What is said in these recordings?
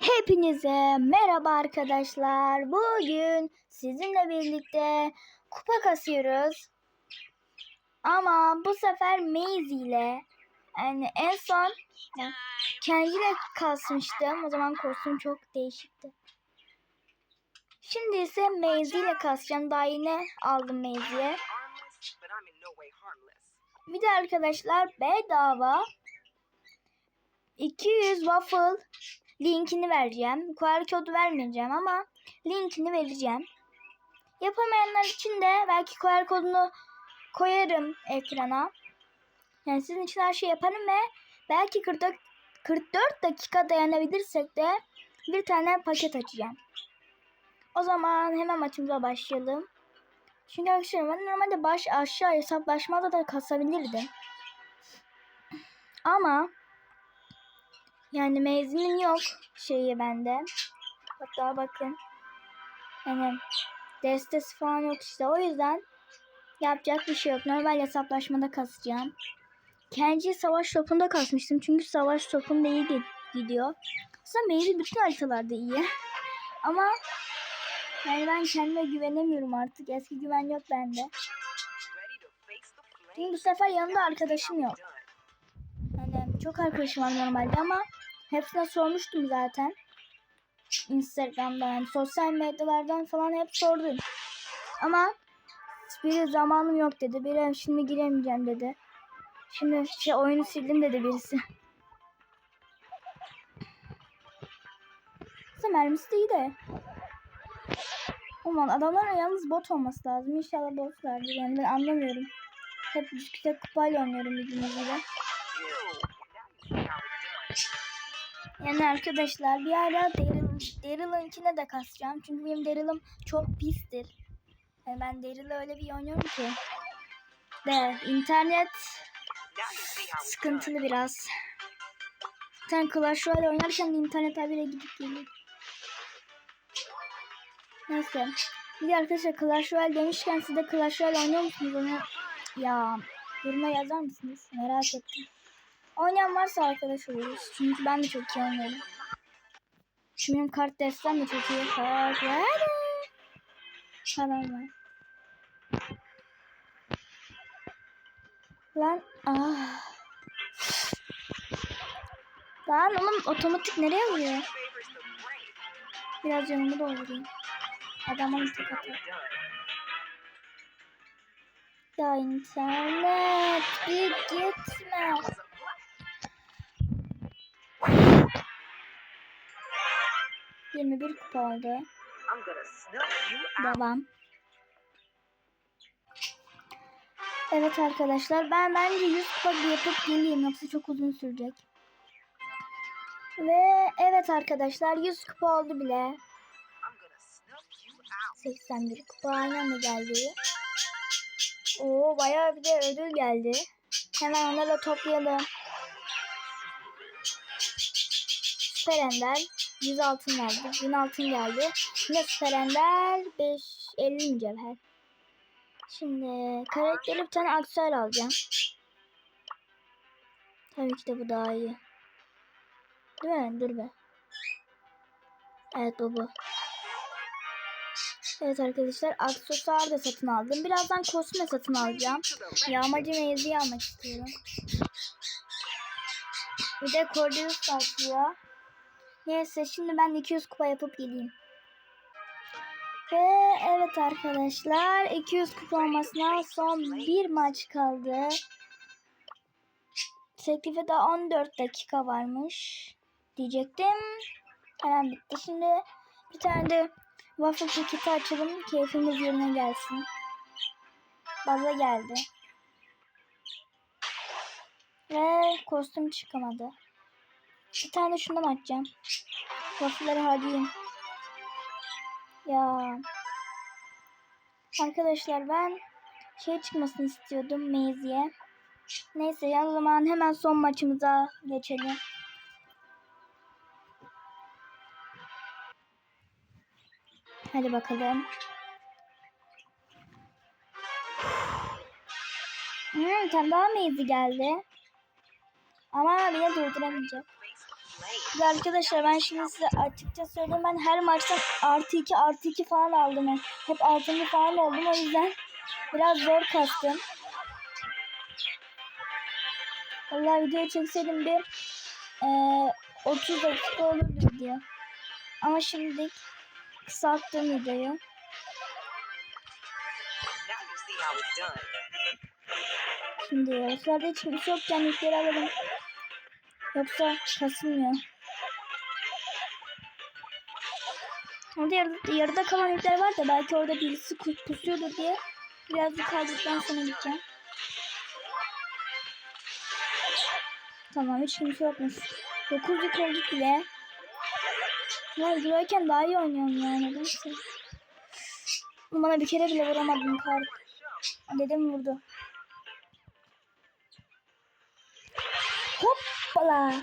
Hepinize merhaba arkadaşlar. Bugün sizinle birlikte kupa kasıyoruz. Ama bu sefer Maze ile yani en son ya, kendiyle kasmıştım. O zaman kostüm çok değişikti. Şimdi ise Maze ile kasacağım. Daha yine aldım Maze'ye. Bir de arkadaşlar bedava 200 waffle linkini vereceğim. QR kodu vermeyeceğim ama linkini vereceğim. Yapamayanlar için de belki QR kodunu koyarım ekrana. Yani sizin için her şey yaparım ve belki 44, 44 dakika dayanabilirsek de bir tane paket açacağım. O zaman hemen maçımıza başlayalım. Çünkü arkadaşlar ben normalde baş aşağı hesaplaşmada da kasabilirdim. Ama yani mezinin yok şeyi bende. Hatta bakın. Yani destesi falan yok işte. O yüzden yapacak bir şey yok. Normal hesaplaşmada kasacağım. Kendi savaş topunda kasmıştım. Çünkü savaş topunda iyi gi- gidiyor. Aslında meyve bütün haritalarda iyi. Ama yani ben kendime güvenemiyorum artık. Eski güven yok bende. Çünkü bu sefer yanımda arkadaşım yok. Yani çok arkadaşım var normalde ama hepsine sormuştum zaten. Instagram'dan, yani sosyal medyalardan falan hep sordum. Ama biri zamanım yok dedi. Biri şimdi giremeyeceğim dedi. Şimdi şey oyunu sildim dedi birisi. Aslında mermisi de iyi de. Aman adamların yalnız bot olması lazım. İnşallah botlardır. Yani ben anlamıyorum. Hep yüksek kupayla oynuyorum bildiğiniz gibi. Yani arkadaşlar bir ara Daryl, Daryl'ınkine de kasacağım. Çünkü benim Daryl'ım çok pistir. Yani ben Daryl'ı öyle bir oynuyorum ki. De internet sıkıntılı biraz. Sen Clash Royale oynarken internet habire gidip geliyor. Neyse. Bir de arkadaşlar Clash Royale demişken siz de Clash Royale oynuyor musunuz onu? Ya yoruma yazar mısınız? Merak ettim. Oynayan varsa arkadaş oluruz. Çünkü ben de çok iyi oynuyorum. Şimdi benim kart destem de çok iyi. Kart var. Lan ah. Lan oğlum otomatik nereye vuruyor? Biraz canımı doldurayım. Adam onu tek atıyor. Ya internet bir gitme. Yirmi bir kupa oldu. Devam. Evet arkadaşlar ben bence 100 kupa yapıp geleyim yoksa çok uzun sürecek. Ve evet arkadaşlar 100 kupa oldu bile. I'm gonna snuff you out. 81 kupa aynı anda geldi. Oo bayağı bir de ödül geldi. Hemen onları da toplayalım. Süper Ender 100 altın geldi. 1000 altın geldi. Yine Süper Ender 5 50 mücevher. Şimdi karakteri bir tane aksesuar alacağım. Tabii ki de bu daha iyi. Değil mi? Dur be. Evet bu bu. Evet arkadaşlar aksesuar da satın aldım. Birazdan kostüm de satın alacağım. Yağmacı mevziyi almak istiyorum. Bir de Cordeus başlıyor. Neyse şimdi ben 200 kupa yapıp geleyim. Ve evet arkadaşlar 200 kupa olmasına son bir maç kaldı. Teklife daha 14 dakika varmış diyecektim. Hemen bitti. Şimdi bir tane de waffle paketi açalım. Keyfimiz yerine gelsin. Baza geldi. Ve kostüm çıkamadı. Bir tane şundan açacağım. Waffle'ları harcayayım. Ya. Arkadaşlar ben şey çıkmasını istiyordum Maze'ye. Neyse ya o zaman hemen son maçımıza geçelim. Hadi bakalım. Hmm, tane daha Maze geldi. Ama beni durduramayacak. Ve arkadaşlar ben şimdi size açıkça söyleyeyim ben her maçtan artı 2 artı 2 falan aldım. Yani hep altıncı falan oldum o yüzden biraz zor kastım. Vallahi video çekseydim bir eee 30 dakika olurdu video. Ama şimdi kısalttım videoyu. Şimdi yarışlarda hiç kimse yokken yükleri alalım. Yoksa kasılmıyor. Orada yarıda, yarıda kalan yükler var da belki orada birisi pusuyordur diye birazcık kaldıktan sonra gideceğim. Tamam hiç kimse yokmuş. 9 yük olduk bile. Ya durarken daha iyi oynuyorum yani. Neyse. Bana bir kere bile vuramadım kar. Dedim vurdu. Hoppala.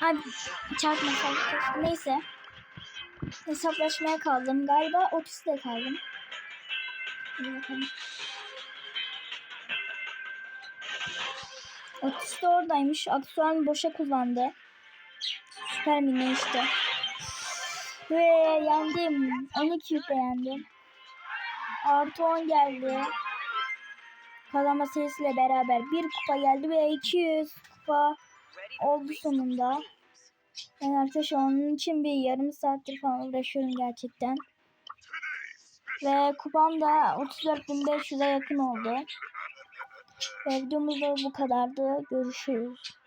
Abi çarpmasaydık. Neyse. Hesaplaşmaya kaldım. Galiba Otis'te kaldım. Hadi bakalım. Otis de oradaymış. Aksuarını boşa kullandı. Süper mini işte. Ve yendim. 12 yükle yendim. Artı 10 geldi. Kazanma serisiyle beraber bir kupa geldi ve 200 kupa oldu sonunda. Ben arkadaşlar onun için bir yarım saattir falan uğraşıyorum gerçekten. Ve kupam da 34.500'e yakın oldu. Ve videomuz da bu kadardı. Görüşürüz.